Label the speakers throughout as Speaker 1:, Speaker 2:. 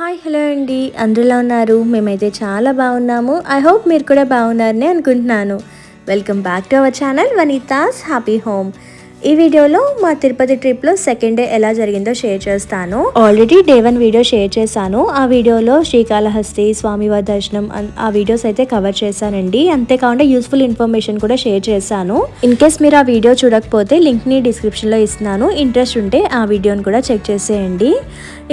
Speaker 1: Hi hello అండి. అందరూ ఉన్నారు? మేమైతే చాలా బాగున్నాము. ఐ హోప్ మీరు కూడా బాగున్నారని అనుకుంటున్నాను. Welcome back to our channel Vanitha's happy home. ఈ వీడియోలో మా తిరుపతి ట్రిప్లో సెకండ్ డే ఎలా జరిగిందో షేర్ చేస్తాను. Already day one video share చేశాను. ఆ వీడియోలో శ్రీకాళహస్తి స్వామివారి దర్శనం ఆ వీడియోస్ అయితే కవర్ చేశానండి. అంతేకాకుండా యూస్ఫుల్ ఇన్ఫర్మేషన్ కూడా షేర్ చేశాను. ఇన్ కేస్ మీరు ఆ వీడియో చూడకపోతే లింక్ని డిస్క్రిప్షన్లో ఇస్తున్నాను. ఇంట్రెస్ట్ ఉంటే ఆ వీడియోని కూడా చెక్ చేసేయండి.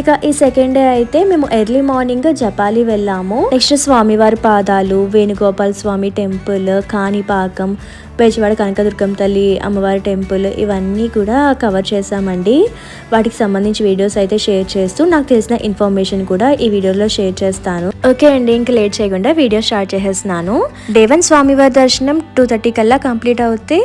Speaker 1: ఇక ఈ సెకండ్ డే అయితే మేము ఎర్లీ మార్నింగ్ జపాలి వెళ్ళాము. నెక్స్ట్ స్వామివారి పాదాలు వేణుగోపాల్ స్వామి టెంపుల్ కాణిపాకం బెజవాడ కనకదుర్గం తల్లి అమ్మవారి టెంపుల్ ఇవన్నీ కూడా కవర్ చేసామండి వాటికి సంబంధించి వీడియోస్ అయితే షేర్ చేస్తూ నాకు తెలిసిన ఇన్ఫర్మేషన్ కూడా ఈ వీడియోలో షేర్ చేస్తాను. ఓకే అండి ఇంక లేట్ చేయకుండా వీడియో స్టార్ట్ చేసేస్తున్నాను. దేవన్ స్వామివారి దర్శనం టూ థర్టీ కల్లా కంప్లీట్ అవుతే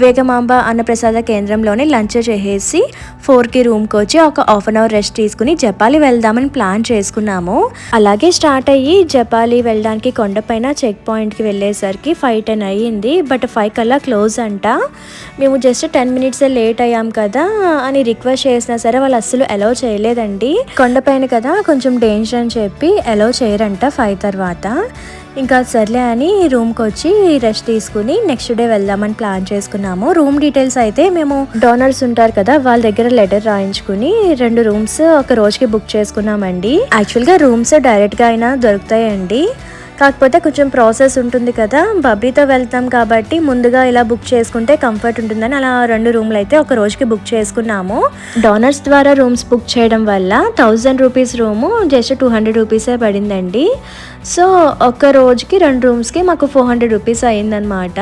Speaker 1: వేగమాంబ అన్నప్రసాద కేంద్రంలోనే లంచ్ చేసేసి ఫోర్కి రూమ్కి వచ్చి ఒక హాఫ్ అన్ అవర్ రెస్ట్ తీసుకుని జపాలి వెళ్దామని ప్లాన్ చేసుకున్నాము. అలాగే స్టార్ట్ అయ్యి జపాలి వెళ్ళడానికి కొండపైన చెక్ పాయింట్కి వెళ్ళేసరికి ఫైవ్ టెన్ అయ్యింది. బట్ ఫైవ్ కల్లా క్లోజ్ అంట. మేము జస్ట్ టెన్ మినిట్స్ లేట్ అయ్యాం కదా అని రిక్వెస్ట్ చేసినా సరే వాళ్ళు అస్సలు అలౌ చేయలేదండి. కొండపైన కదా కొంచెం డేంజర్ అని చెప్పి అలౌ చేయరంట ఫైవ్ తర్వాత. ఇంకా సర్లే అని రూమ్కి వచ్చి రెస్ట్ తీసుకుని నెక్స్ట్ డే వెళ్దామని ప్లాన్ చేసుకున్నాము. రూమ్ డీటెయిల్స్ అయితే మేము డోనర్స్ ఉంటారు కదా వాళ్ళ దగ్గర లెటర్ రాయించుకుని రెండు రూమ్స్ ఒక రోజుకి బుక్ చేసుకున్నామండి. యాక్చువల్గా రూమ్స్ డైరెక్ట్గా అయినా దొరుకుతాయండి. కాకపోతే కొంచెం ప్రాసెస్ ఉంటుంది కదా. బబ్బీతో వెళ్తాం కాబట్టి ముందుగా ఇలా బుక్ చేసుకుంటే కంఫర్ట్ ఉంటుందని అలా రెండు రూమ్లు అయితే ఒక రోజుకి బుక్ చేసుకున్నాము. డోనర్స్ ద్వారా రూమ్స్ బుక్ చేయడం వల్ల thousand rupees room just two hundred రూపీసే పడిందండి. సో ఒక రోజుకి రెండు రూమ్స్కి మాకు ఫోర్ హండ్రెడ్ రూపీస్ అయిందనమాట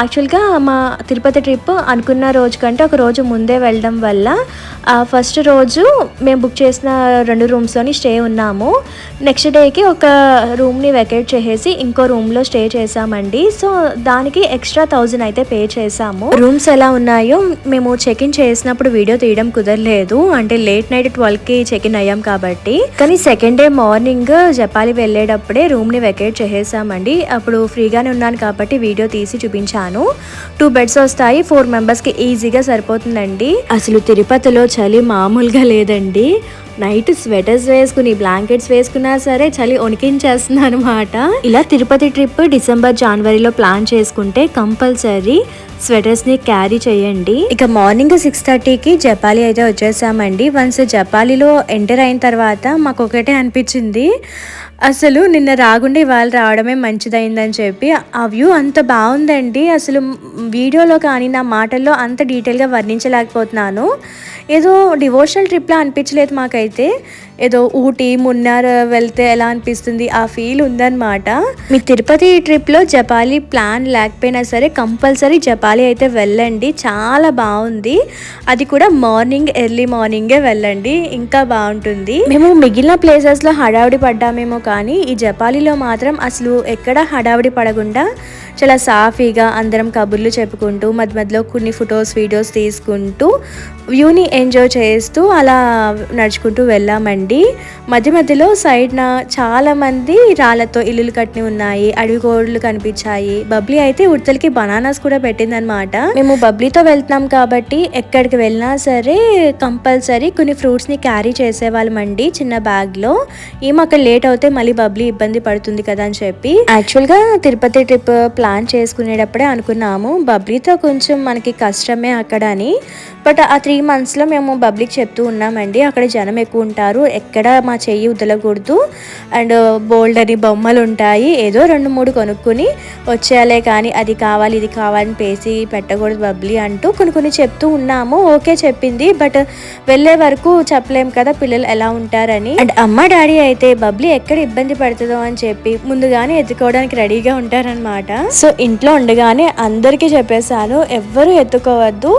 Speaker 1: యాక్చువల్గా మా తిరుపతి ట్రిప్ అనుకున్న రోజు కంటే ఒక రోజు ముందే వెళ్ళడం వల్ల ఫస్ట్ రోజు మేము బుక్ చేసిన రెండు రూమ్స్లోని స్టే ఉన్నాము. నెక్స్ట్ డేకి ఒక రూమ్ని వెకేట్ చేసేసి ఇంకో రూమ్లో స్టే చేసామండి సో దానికి ఎక్స్ట్రా థౌజండ్ అయితే పే చేసాము రూమ్స్ ఎలా ఉన్నాయో మేము చెక్ ఇన్ చేసినప్పుడు వీడియో తీయడం కుదరలేదు. అంటే లేట్ నైట్ ట్వెల్వ్కి చెక్ ఇన్ అయ్యాం కాబట్టి. కానీ సెకండ్ డే మార్నింగ్ జపాలి వెళ్ళేటప్పుడే రూమ్ని వెకేట్ చేసేసామండి. అప్పుడు ఫ్రీగానే ఉన్నాను కాబట్టి వీడియో తీసి చూపించాను. టూ బెడ్స్ వస్తాయి. ఫోర్ మెంబర్స్కి ఈజీగా సరిపోతుందండి. అసలు తిరుపతిలో చలి మామూలుగా లేదండి. నైట్ స్వెటర్స్ వేసుకుని బ్లాంకెట్స్ వేసుకున్నా సరే చలి వణికించేస్తుంది అనమాట ఇలా తిరుపతి ట్రిప్ డిసెంబర్ జనవరిలో ప్లాన్ చేసుకుంటే కంపల్సరీ స్వెటర్స్ని క్యారీ చేయండి. ఇక మార్నింగ్ సిక్స్ థర్టీకి జపాలి అయితే వచ్చేసామండి. వన్స్ జపాలిలో ఎంటర్ అయిన తర్వాత మాకు ఒకటే అనిపించింది. అసలు నిన్న రాగుండే ఇవాళ రావడమే మంచిదైందని చెప్పి ఆ వ్యూ అంత బాగుందండి. అసలు వీడియోలో కానీ నా మాటల్లో అంత డీటెయిల్గా వర్ణించలేకపోతున్నాను. ఏదో డివోషనల్ ట్రిప్లా అనిపించలేదు మాకైతే. ఏదో ఊటీ మున్నార్ వెళ్తే ఎలా అనిపిస్తుంది? ఆ ఫీల్ ఉందన్నమాట. మీ తిరుపతి ట్రిప్లో జపాలి ప్లాన్ లేకపోయినా సరే కంపల్సరీ జపాలి అయితే వెళ్ళండి. చాలా బాగుంది. అది కూడా మార్నింగ్ ఎర్లీ మార్నింగే వెళ్ళండి. ఇంకా బాగుంటుంది. మేము మిగిలిన ప్లేసెస్లో హడావుడి పడ్డామేమో కానీ ఈ జపాలిలో మాత్రం అసలు ఎక్కడ హడావుడి పడకుండా చాలా సాఫీగా అందరం కబుర్లు చెప్పుకుంటూ మధ్య మధ్యలో కొన్ని ఫొటోస్ వీడియోస్ తీసుకుంటూ వ్యూని ఎంజాయ్ చేస్తూ అలా నడుచుకుంటూ వెళ్ళామండి. మధ్య మధ్యలో సైడ్న చాలామంది రాళ్ళతో ఇల్లులు కట్టిని ఉన్నాయి. అడవి గోడలు కనిపించాయి. బబ్లీ అయితే ఉడతలకి బనానాస్ కూడా పెట్టిందనమాట మేము బబ్లీతో వెళ్తున్నాం కాబట్టి ఎక్కడికి వెళ్ళినా సరే కంపల్సరీ కొన్ని ఫ్రూట్స్ని క్యారీ చేసేవాళ్ళమండి చిన్న బ్యాగ్లో ఏం అక్కడ లేట్ అవుతే మళ్ళీ బబ్లీ ఇబ్బంది పడుతుంది కదా అని చెప్పి. యాక్చువల్గా తిరుపతి ట్రిప్ ప్లాన్ చేసుకునేటప్పుడే అనుకున్నాము. బబ్లీతో కొంచెం మనకి కష్టమే అక్కడ అని బట్ ఆ త్రీ మంత్స్లో మేము బబ్లీకి చెప్తూ ఉన్నామండి. అక్కడ జనం ఎక్కువ ఉంటారు. ఎక్కడ మా చెయ్యి వదలకూడదు అండ్ బోల్డ్ అని బొమ్మలు ఉంటాయి. ఏదో రెండు మూడు కొనుక్కుని వచ్చేయాలే కానీ అది కావాలి ఇది కావాలని పేసి పెట్టకూడదు బబ్లీ అంటూ కొన్ని కొన్ని చెప్తూ ఉన్నాము. ఓకే చెప్పింది. బట్ వెళ్ళే వరకు చెప్పలేం కదా పిల్లలు ఎలా ఉంటారని. అండ్ అమ్మ డాడీ అయితే బబ్లీ ఎక్కడ ఇబ్బంది పడుతుందో అని చెప్పి ముందుగానే ఎత్తుకోవడానికి రెడీగా ఉంటారనమాట సో ఇంట్లో ఉండగానే అందరికీ చెప్పేశాను ఎవ్వరూ ఎత్తుకోవద్దు.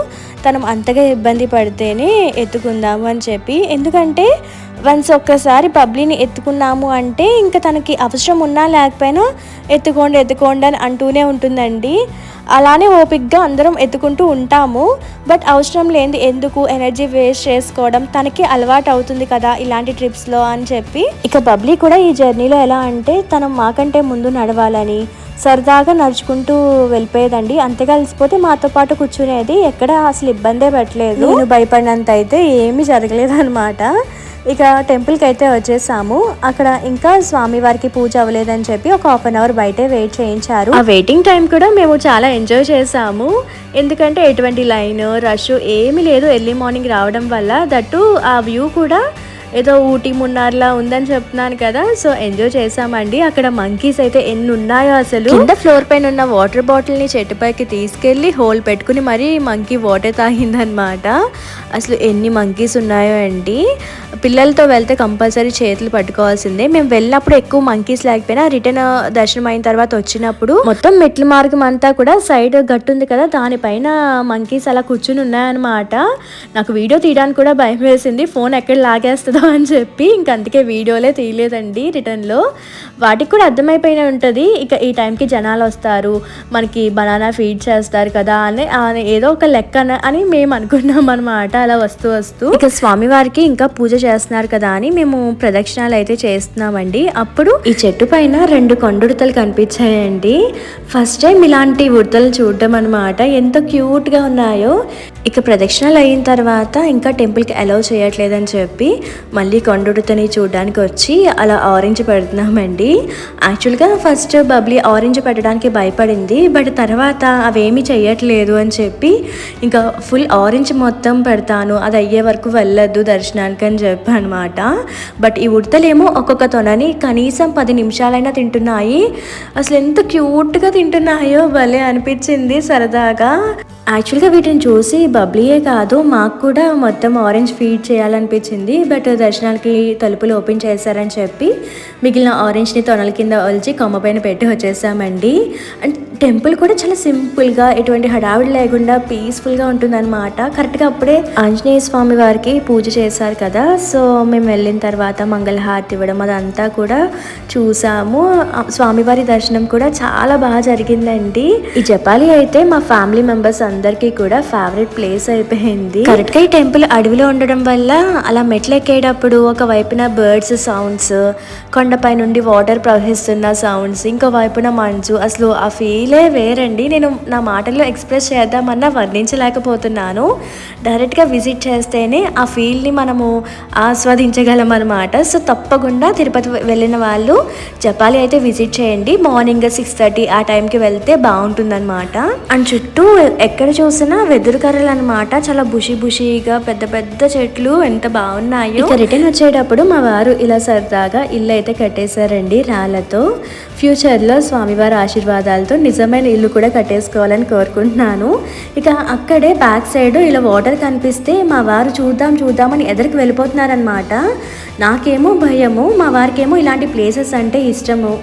Speaker 1: తనం అంతగా ఇబ్బంది పడితేనే ఎత్తుకుందాము అని చెప్పి. ఎందుకంటే వన్స్ ఒక్కసారి బబ్లీని ఎత్తుకున్నాము అంటే ఇంకా తనకి అవసరం ఉన్నా లేకపోయినా ఎత్తుకోండి ఎత్తుకోండి అని అంటూనే ఉంటుందండి. అలానే ఓపిక్గా అందరం ఎత్తుకుంటూ ఉంటాము. బట్ అవసరం లేనిది ఎందుకు ఎనర్జీ వేస్ట్ చేసుకోవడం తనకి అలవాటు అవుతుంది కదా ఇలాంటి ట్రిప్స్లో అని చెప్పి. ఇక బబ్లీ కూడా ఈ జర్నీలో ఎలా అంటే తను మాకంటే ముందు నడవాలని సరదాగా నడుచుకుంటూ వెళ్ళిపోయేదండి. అంతగా అలసిపోతే మాతో పాటు కూర్చునేది ఎక్కడ అసలు ఇబ్బందే పెట్టలేదు. నేను భయపడినంత అయితే ఏమీ జరగలేదు అనమాట ఇక టెంపుల్కి అయితే వచ్చేసాము. అక్కడ ఇంకా స్వామివారికి పూజ అవ్వలేదని చెప్పి ఒక హాఫ్ అన్ అవర్ బయటే వెయిట్ చేయించారు. ఆ వెయిటింగ్ టైం కూడా మేము చాలా ఎంజాయ్ చేసాము. ఎందుకంటే ఎటువంటి లైన్ రష్ ఏమీ లేదు. ఎర్లీ మార్నింగ్ రావడం వల్ల దట్టు ఆ వ్యూ కూడా ఏదో ఊటీ మున్నార్లా ఉందని చెప్తున్నాను కదా సో ఎంజాయ్ చేసామండి అక్కడ మంకీస్ అయితే ఎన్ని ఉన్నాయో అసలు. కింద ఫ్లోర్ పైన ఉన్న వాటర్ బాటిల్ని చెట్టుపైకి తీసుకెళ్ళి హోల్ పెట్టుకుని మరీ మంకీ వాటర్ తాగిందనమాట అసలు ఎన్ని మంకీస్ ఉన్నాయో అండి. పిల్లలతో వెళ్తే కంపల్సరీ చేతులు పట్టుకోవాల్సిందే. మేము వెళ్ళినప్పుడు ఎక్కువ మంకీస్ లేకపోయినా రిటర్న్ దర్శనం అయిన తర్వాత వచ్చినప్పుడు మొత్తం మెట్ల మార్గం అంతా కూడా సైడ్ గట్టు ఉంది కదా దానిపైన మంకీస్ అలా కూర్చుని ఉన్నాయన్నమాట. నాకు వీడియో తీయడానికి కూడా భయం వేసింది. ఫోన్ ఎక్కడ లాగేస్తుందో అని చెప్పి ఇంక అందుకే వీడియోలే తీయలేదండి రిటర్న్లో. వాటికి కూడా అర్థమైపోయిన ఉంటుంది. ఇక ఈ టైంకి జనాలు వస్తారు. మనకి బనానా ఫీడ్ చేస్తారు కదా అని ఏదో ఒక లెక్క అని- మేము అనుకున్నాం అనమాట అలా వస్తూ వస్తూ. ఇక స్వామివారికి ఇంకా పూజ చేస్తున్నారు కదా అని మేము ప్రదక్షిణాలు అయితే చేస్తున్నామండి. అప్పుడు ఈ చెట్టు పైన రెండు కొండుడతలు కనిపించాయండి. ఫస్ట్ టైం ఇలాంటి ఉడతలు చూడడం అనమాట ఎంత క్యూట్గా ఉన్నాయో. ఇక ప్రదక్షిణాలు అయిన తర్వాత ఇంకా టెంపుల్కి అలౌ చేయట్లేదని చెప్పి మళ్ళీ కొండుడతని చూడడానికి వచ్చి అలా ఆరెంజ్ పెడుతున్నామండి. యాక్చువల్గా ఫస్ట్ బబ్లీ ఆరెంజ్ పెట్టడానికి భయపడింది బట్ తర్వాత అవేమీ చేయట్లేదు అని చెప్పి ఇంకా ఫుల్ ఆరెంజ్ మొత్తం పెడతాను అది అయ్యే వరకు వెళ్ళొద్దు దర్శనానికి అని చెప్పి అనమాట బట్ ఈ ఉడతలేమో ఒక్కొక్క తొనని కనీసం పది నిమిషాలైనా తింటున్నాయి. అసలు ఎంత క్యూట్గా తింటున్నాయో భలే అనిపించింది సరదాగా. యాక్చువల్గా వీటిని చూసి బబ్లీయే కాదు మాకు కూడా మొత్తం ఆరెంజ్ ఫీడ్ చేయాలనిపించింది బట్ దర్శనానికి తలుపులు ఓపెన్ చేశారని చెప్పి మిగిలిన ఆరెంజ్ని తొనల కింద ఒలిచి కొమ్మ పైన పెట్టి వచ్చేసామండి. అండ్ టెంపుల్ కూడా చాలా సింపుల్గా ఎటువంటి హడావిడి లేకుండా పీస్ఫుల్గా ఉంటుందన్నమాట. కరెక్ట్గా అప్పుడే ఆంజనేయ స్వామి వారికి పూజ చేశారు కదా. సో మేము వెళ్ళిన తర్వాత మంగళహారతి ఇవ్వడం అదంతా కూడా చూసాము. స్వామివారి దర్శనం కూడా చాలా బాగా జరిగిందండి. ఈ జపాలి అయితే మా ఫ్యామిలీ మెంబర్స్ అందరికీ కూడా ఫేవరెట్ ప్లేస్ అయిపోయింది. కరెక్ట్గా ఈ టెంపుల్ అడవిలో ఉండడం వల్ల అలా మెట్లు ఎక్కేయడం ఒక వైపున బర్డ్స్ సౌండ్స్ కొండపై నుండి వాటర్ ప్రవహిస్తున్న సౌండ్స్ ఇంకో వైపున మంచు. అసలు ఆ ఫీలే వేరండి. నేను నా మాటల్లో ఎక్స్ప్రెస్ చేద్దామన్నా వర్ణించలేకపోతున్నాను. డైరెక్ట్గా విజిట్ చేస్తేనే ఆ ఫీల్ని మనము ఆస్వాదించగలం అనమాట సో తప్పకుండా తిరుపతి వెళ్ళిన వాళ్ళు జపాలి అయితే విజిట్ చేయండి. మార్నింగ్ సిక్స్ థర్టీ ఆ టైంకి వెళ్తే బాగుంటుందన్నమాట. అండ్ చుట్టూ ఎక్కడ చూసినా వెదురు కర్రలు అనమాట చాలా బుషి బుషిగా పెద్ద పెద్ద చెట్లు ఎంత బాగున్నాయో. రిటర్న్ వచ్చేటప్పుడు మా వారు ఇలా సరదాగా ఇల్లు అయితే కట్టేశారండి రాళ్ళతో. ఫ్యూచర్లో స్వామివారి ఆశీర్వాదాలతో నిజమైన ఇల్లు కూడా కట్టేసుకోవాలని కోరుకుంటున్నాను. ఇక అక్కడే బ్యాక్ సైడ్ ఇలా వాటర్ కనిపిస్తే మా వారు చూద్దాం చూద్దామని ఎదరికి వెళ్ళిపోతున్నారనమాట నాకేమో భయము మా వారికేమో ఇలాంటి ప్లేసెస్ అంటే ఇష్టము.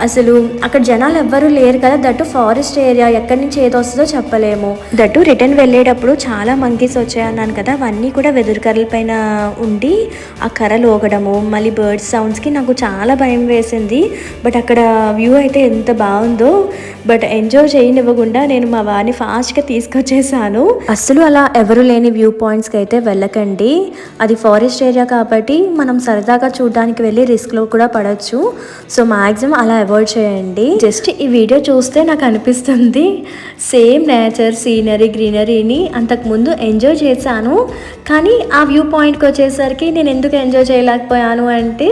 Speaker 1: అసలు అక్కడ జనాలు ఎవ్వరూ లేరు కదా. దట్టు ఫారెస్ట్ ఏరియా ఎక్కడి నుంచి ఏది వస్తుందో చెప్పలేము. దట్టు రిటర్న్ వెళ్ళేటప్పుడు చాలా మంకీస్ వచ్చాయన్నాను కదా. అవన్నీ కూడా వెదురు కర్రల పైన ఉండి ఆ కర్రలు ఊగడము మళ్ళీ బర్డ్స్ సౌండ్స్కి నాకు చాలా భయం వేసింది. బట్ అక్కడ వ్యూ అయితే ఎంత బాగుందో. బట్ ఎంజాయ్ చేయనివ్వకుండా నేను మా వారిని ఫాస్ట్గా తీసుకొచ్చేసాను. అస్సలు అలా ఎవరు లేని వ్యూ పాయింట్స్కి అయితే వెళ్ళకండి. అది ఫారెస్ట్ ఏరియా కాబట్టి మనం సరదాగా చూడడానికి వెళ్ళి రిస్క్లో కూడా పడవచ్చు సో మ్యాక్సిమం అలా అవాయిడ్ చేయండి. జస్ట్ ఈ వీడియో చూస్తే నాకు అనిపిస్తుంది. సేమ్ నేచర్ సీనరీ గ్రీనరీని అంతకుముందు ఎంజాయ్ చేశాను. కానీ ఆ వ్యూ పాయింట్కి వచ్చేసరికి నేను ఎందుకు ఎంజాయ్ చేయలేకపోయాను అంటే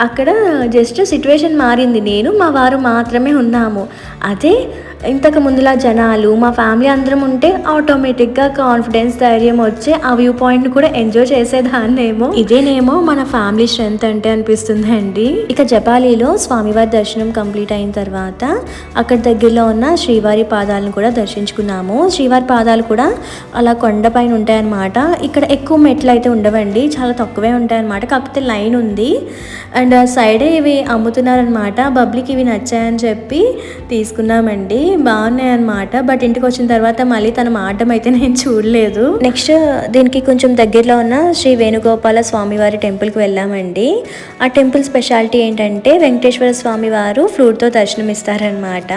Speaker 1: అక్కడ జస్ట్ సిచ్యువేషన్ మారింది. నేను మా వారు మాత్రమే ఉన్నాము. అదే ఇంతకు ముందులా జనాలు మా ఫ్యామిలీ అందరం ఉంటే ఆటోమేటిక్గా కాన్ఫిడెన్స్ ధైర్యం వచ్చే ఆ వ్యూ పాయింట్ని కూడా ఎంజాయ్ చేసేదాన్నేమో. ఇదేనేమో మన ఫ్యామిలీ స్ట్రెంగ్త్ అంటే అనిపిస్తుంది అండి ఇక జపాలీలో స్వామివారి దర్శనం కంప్లీట్ అయిన తర్వాత అక్కడ దగ్గరలో ఉన్న శ్రీవారి పాదాలను కూడా దర్శించుకున్నాము. శ్రీవారి పాదాలు కూడా అలా కొండపైన ఉంటాయన్నమాట. ఇక్కడ ఎక్కువ మెట్లు అయితే ఉండవండి చాలా తక్కువే ఉంటాయన్నమాట. కాకపోతే లైన్ ఉంది. అండ్ సైడే ఇవి అమ్ముతున్నారనమాట బబ్లీకి ఇవి నచ్చాయని చెప్పి తీసుకున్నామండి. బాగున్నాయి అనమాట బట్ ఇంటికి వచ్చిన తర్వాత మళ్ళీ తను మాటం అయితే నేను చూడలేదు. నెక్స్ట్ దీనికి కొంచెం దగ్గరలో ఉన్న శ్రీ వేణుగోపాల స్వామివారి టెంపుల్కి వెళ్ళామండి. ఆ టెంపుల్ స్పెషాలిటీ ఏంటంటే వెంకటేశ్వర స్వామి వారు ఫ్లూట్తో దర్శనం ఇస్తారనమాట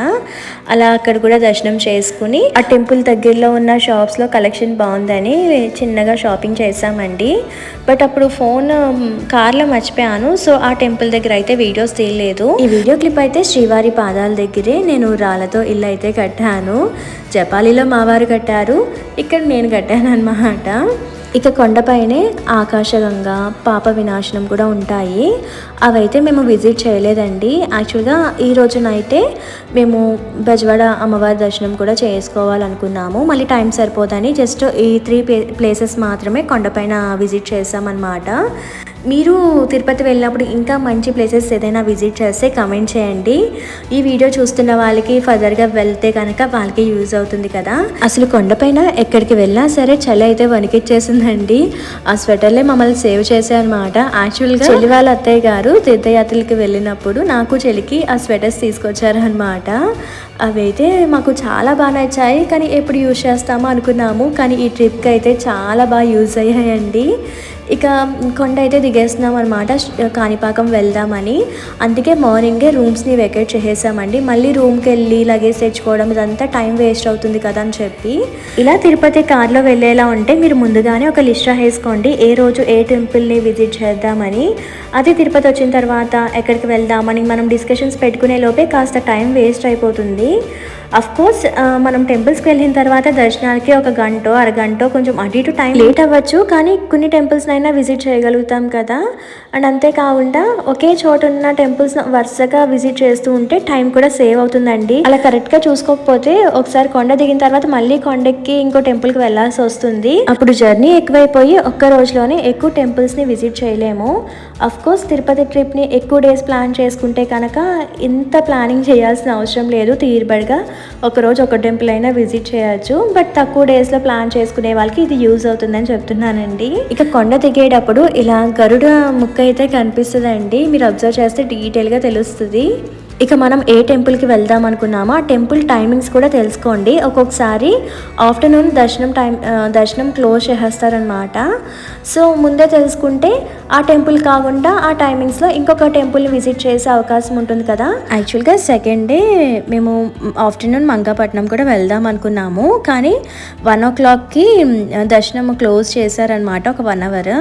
Speaker 1: అలా అక్కడ కూడా దర్శనం చేసుకుని ఆ టెంపుల్ దగ్గరలో ఉన్న షాప్స్లో కలెక్షన్ బాగుందని చిన్నగా షాపింగ్ చేసామండి బట్ అప్పుడు ఫోన్ కార్లో మర్చిపోయాను. సో ఆ టెంపుల్ దగ్గర అయితే వీడియోస్ తీయలేదు. ఈ వీడియో క్లిప్ అయితే శ్రీవారి పాదాల దగ్గరే నేను రాళ్ళతో ఇల్లు అయితే కట్టాను. జపాలీలో మావారు కట్టారు. ఇక్కడ నేను కట్టాను అనమాట ఇక కొండపైనే ఆకాశగంగా పాప వినాశనం కూడా ఉంటాయి. అవైతే మేము విజిట్ చేయలేదండి. యాక్చువల్గా ఈ రోజునైతే మేము బెజవాడ అమ్మవారి దర్శనం కూడా చేసుకోవాలనుకున్నాము. మళ్ళీ టైం సరిపోదని జస్ట్ ఈ త్రీ ప్లేసెస్ మాత్రమే కొండపైన విజిట్ చేసామన్నమాట మీరు తిరుపతి వెళ్ళినప్పుడు ఇంకా మంచి ప్లేసెస్ ఏదైనా విజిట్ చేస్తే కమెంట్ చేయండి. ఈ వీడియో చూస్తున్న వాళ్ళకి ఫర్దర్గా వెళ్తే కనుక వాళ్ళకి యూజ్ అవుతుంది కదా. అసలు కొండపైన ఎక్కడికి వెళ్ళినా సరే చలి అయితే వణికిచ్చేసిందండి. ఆ స్వెటర్లే మమ్మల్ని సేవ్ చేశారనమాట యాక్చువల్గా చెల్లి వాళ్ళ అత్తయ్య గారు తీర్థయాత్రలకి వెళ్ళినప్పుడు నాకు చెలికి ఆ స్వెటర్స్ తీసుకొచ్చారనమాట అవైతే మాకు చాలా బాగా నచ్చాయి. కానీ ఎప్పుడు యూజ్ చేస్తామో అనుకున్నాము. కానీ ఈ ట్రిప్కి అయితే చాలా బాగా యూజ్ అయ్యాయండి. ఇక కొండ అయితే దిగేస్తున్నాం అనమాట కాణిపాకం వెళ్దామని. అందుకే మార్నింగే రూమ్స్ని వెకేట్ చేసేసామండి. మళ్ళీ రూమ్కి వెళ్ళి లగేజ్ తెచ్చుకోవడం ఇదంతా టైం వేస్ట్ అవుతుంది కదా అని చెప్పి. ఇలా తిరుపతి కార్లో వెళ్ళేలా ఉంటే మీరు ముందుగానే ఒక లిస్ట్ వేసుకోండి ఏ రోజు ఏ టెంపుల్ని విజిట్ చేద్దామని. అది తిరుపతి వచ్చిన తర్వాత ఎక్కడికి వెళ్దామని మనం డిస్కషన్స్ పెట్టుకునే లోపే కాస్త టైం వేస్ట్ అయిపోతుంది. కోర్స్ uh, మనం టెంపుల్స్కి వెళ్ళిన తర్వాత దర్శనానికి ఒక గంట అరగంట కొంచెం అటు ఇటు టైం లేట్ అవ్వచ్చు. కానీ కొన్ని టెంపుల్స్నైనా అయినా విజిట్ చేయగలుగుతాం కదా. అండ్ అంతేకాకుండా ఒకే చోట ఉన్న టెంపుల్స్ వరుసగా విజిట్ చేస్తూ ఉంటే టైం కూడా సేవ్ అవుతుందండి. అలా కరెక్ట్గా చూసుకోకపోతే ఒకసారి కొండ దిగిన తర్వాత మళ్ళీ కొండకి ఇంకో టెంపుల్కి వెళ్ళాల్సి వస్తుంది. అప్పుడు జర్నీ ఎక్కువైపోయి ఒక్క రోజులోనే ఎక్కువ టెంపుల్స్ని విజిట్ చేయలేము. అఫ్ కోర్స్ తిరుపతి ట్రిప్ని ఎక్కువ డేస్ ప్లాన్ చేసుకుంటే కనుక ఇంత ప్లానింగ్ చేయాల్సిన అవసరం లేదు తీరుబడిగా. ఒకరోజు ఒక టెంపుల్ అయినా విజిట్ చేయొచ్చు. బట్ తక్కువ డేస్లో ప్లాన్ చేసుకునే వాళ్ళకి ఇది యూజ్ అవుతుందని చెప్తున్నానండి. ఇక కొండ దిగేటప్పుడు ఇలా గరుడ ముక్క అయితే కనిపిస్తుందండి. మీరు అబ్జర్వ్ చేస్తే డీటెయిల్గా తెలుస్తుంది. ఇక మనం ఏ టెంపుల్కి వెళ్దాం అనుకున్నామో ఆ టెంపుల్ టైమింగ్స్ కూడా తెలుసుకోండి. ఒక్కొక్కసారి ఆఫ్టర్నూన్ దర్శనం టైం దర్శనం క్లోజ్ చేసేస్తారనమాట సో ముందే తెలుసుకుంటే ఆ టెంపుల్ కాకుండా ఆ టైమింగ్స్లో ఇంకొక టెంపుల్ని విజిట్ చేసే అవకాశం ఉంటుంది కదా? యాక్చువల్గా సెకండ్ డే మేము ఆఫ్టర్నూన్ మంగాపట్నం కూడా వెళ్దాం అనుకున్నాము. కానీ వన్ ఓ క్లాక్కి దర్శనం క్లోజ్ చేశారనమాట ఒక వన్ అవర్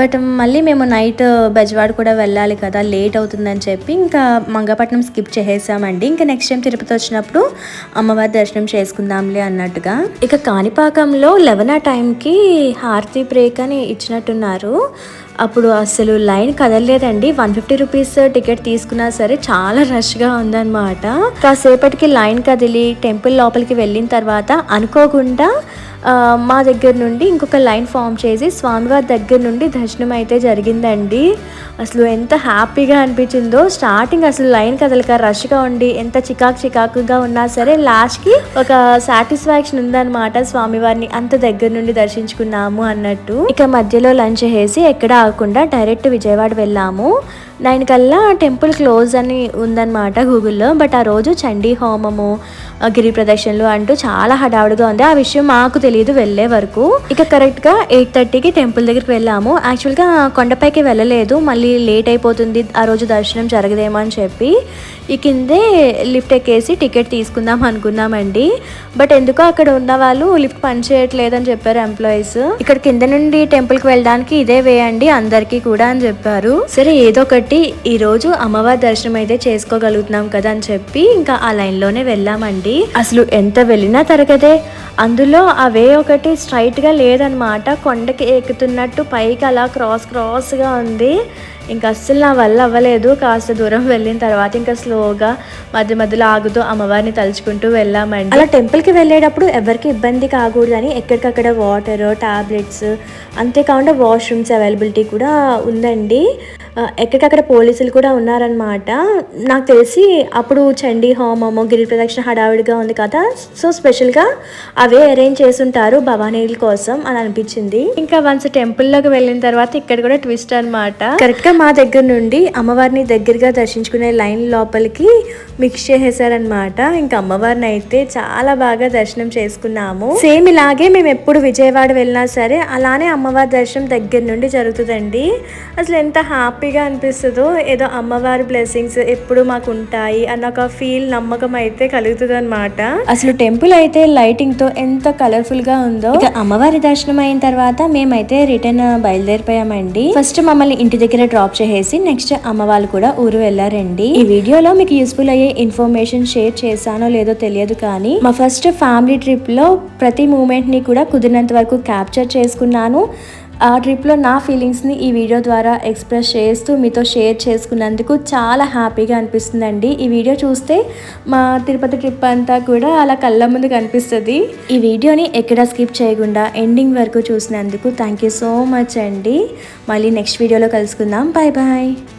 Speaker 1: బట్ మళ్ళీ మేము నైట్ బెజవాడ కూడా వెళ్ళాలి కదా లేట్ అవుతుందని చెప్పి ఇంకా మంగపట్నం స్కిప్ చేసేసామండి. ఇంకా నెక్స్ట్ టైం తిరుపతి వచ్చినప్పుడు అమ్మవారి దర్శనం చేసుకుందాంలే అన్నట్టుగా. ఇక కాణిపాకంలో లెవెన్ ఆ టైంకి హారతి బ్రేక్ అని ఇచ్చినట్టున్నారు. అప్పుడు అసలు లైన్ కదలలేదండి. వన్ ఫిఫ్టీ రూపీస్ టికెట్ తీసుకున్నా సరే చాలా రష్గా ఉందన్నమాట. కాసేపటికి లైన్ కదిలి టెంపుల్ లోపలికి వెళ్ళిన తర్వాత అనుకోకుండా మా దగ్గర నుండి ఇంకొక లైన్ ఫామ్ చేసి స్వామివారి దగ్గర నుండి దర్శనం అయితే జరిగిందండి. అసలు ఎంత హ్యాపీగా అనిపించిందో. స్టార్టింగ్ అసలు లైన్ కదలక రష్గా ఉండి ఎంత చికాకు చికాకుగా ఉన్నా సరే లాస్ట్కి ఒక సాటిస్ఫాక్షన్ ఉందన్నమాట స్వామివారిని అంత దగ్గర నుండి దర్శించుకున్నాము అన్నట్టు. ఇక మధ్యలో లంచ్ చేసి ఎక్కడ ఆగకుండా డైరెక్ట్ విజయవాడ వెళ్ళాము. నైన్ కల్లా టెంపుల్ క్లోజ్ అని ఉందన్నమాట గూగుల్లో. బట్ ఆ రోజు చండీ హోమము గిరి ప్రదర్శనలు అంటూ చాలా హడావుడిగా ఉంది. ఆ విషయం మాకు తెలియదు వెళ్ళే వరకు. ఇక కరెక్ట్గా ఎయిట్ థర్టీకి టెంపుల్ దగ్గరికి వెళ్ళాము. యాక్చువల్గా కొండపైకి వెళ్ళలేదు. మళ్ళీ లేట్ అయిపోతుంది. ఆ రోజు దర్శనం జరగదేమో అని చెప్పి ఈ కిందే లిఫ్ట్ ఎక్కేసి టికెట్ తీసుకుందాం అనుకున్నామండి. బట్ ఎందుకో అక్కడ ఉన్న వాళ్ళు లిఫ్ట్ పనిచేయట్లేదని చెప్పారు ఎంప్లాయీస్. ఇక్కడ కింద నుండి టెంపుల్కి వెళ్ళడానికి ఇదే వే అండి అందరికీ కూడా అని చెప్పారు. సరే ఏదో ఒకటి ఈరోజు అమ్మవారి దర్శనం అయితే చేసుకోగలుగుతున్నాం కదా అని చెప్పి ఇంకా ఆ లైన్లోనే వెళ్ళామండి. అసలు ఎంత వెళ్ళినా తరగదే. అందులో ఆ వే ఒకటి స్ట్రైట్గా లేదనమాట కొండకి ఎక్కుతున్నట్టు పైకి అలా క్రాస్ క్రాస్గా ఉంది. ఇంకా అస్సలు నా వల్ల అవ్వలేదు. కాస్త దూరం వెళ్ళిన తర్వాత ఇంకా స్లోగా మధ్య మధ్యలో ఆగుతూ అమ్మవారిని తలుచుకుంటూ వెళ్ళామండి. అలా టెంపుల్కి వెళ్ళేటప్పుడు ఎవరికి ఇబ్బంది కాకూడదని ఎక్కడికక్కడ వాటర్ టాబ్లెట్స్ అంతేకాకుండా వాష్రూమ్స్ అవైలబిలిటీ కూడా ఉందండి. ఎక్కడికక్కడ పోలీసులు కూడా ఉన్నారనమాట నాకు తెలిసి అప్పుడు చండీ హోమము గిరి ప్రదక్షిణ హడావిడిగా ఉంది కదా. సో స్పెషల్గా అవే అరేంజ్ చేసుంటారు భవానీల కోసం అని అనిపించింది. ఇంకా వన్స్ టెంపుల్లోకి వెళ్ళిన తర్వాత ఇక్కడ కూడా ట్విస్ట్ అనమాట కరెక్ట్గా మా దగ్గర నుండి అమ్మవారిని దగ్గరగా దర్శించుకునే లైన్ లోపలికి మిక్స్ చేసేసారనమాట ఇంకా అమ్మవారిని అయితే చాలా బాగా దర్శనం చేసుకున్నాము. సేమ్ ఇలాగే మేము ఎప్పుడు విజయవాడ వెళ్ళినా సరే అలానే అమ్మవారి దర్శనం దగ్గర నుండి జరుగుతుందండి. అసలు ఎంత హ్యాపీగా అనిపిస్తుందో ఏదో అమ్మవారి బ్లెస్సింగ్స్ ఎప్పుడు మాకు ఉంటాయి అన్న ఒక ఫీల్ నమ్మకం అయితే కలుగుతుంది అనమాట అసలు టెంపుల్ అయితే లైటింగ్తో ఎంత కలర్ఫుల్గా ఉందో. ఇక అమ్మవారి దర్శనం అయిన తర్వాత మేమైతే రిటర్న్ బయలుదేరిపోయామండి. ఫస్ట్ మమ్మల్ని ఇంటి దగ్గర డ్రాప్ చేసేసి నెక్స్ట్ అమ్మ వాళ్ళు కూడా ఊరు వెళ్ళారండి. ఈ వీడియోలో మీకు యూస్ఫుల్ అయ్యే ఇన్ఫర్మేషన్ షేర్ చేశానో లేదో తెలియదు కానీ మా ఫస్ట్ ఫ్యామిలీ ట్రిప్లో ప్రతి మూమెంట్ని కూడా కుదిరినంత వరకు క్యాప్చర్ చేసుకున్నాను. ఆ ట్రిప్లో నా ఫీలింగ్స్ని ఈ వీడియో ద్వారా ఎక్స్ప్రెస్ చేస్తూ మీతో షేర్ చేసుకున్నందుకు చాలా హ్యాపీగా అనిపిస్తుందండి. ఈ వీడియో చూస్తే మా తిరుపతి ట్రిప్ అంతా కూడా అలా కళ్ళ ముందు కనిపిస్తుంది. ఈ వీడియోని ఎక్కడ స్కిప్ చేయకుండా ఎండింగ్ వరకు చూసినందుకు థ్యాంక్ యూ సో మచ్ అండి. మళ్ళీ నెక్స్ట్ వీడియోలో కలుసుకుందాం. Bye bye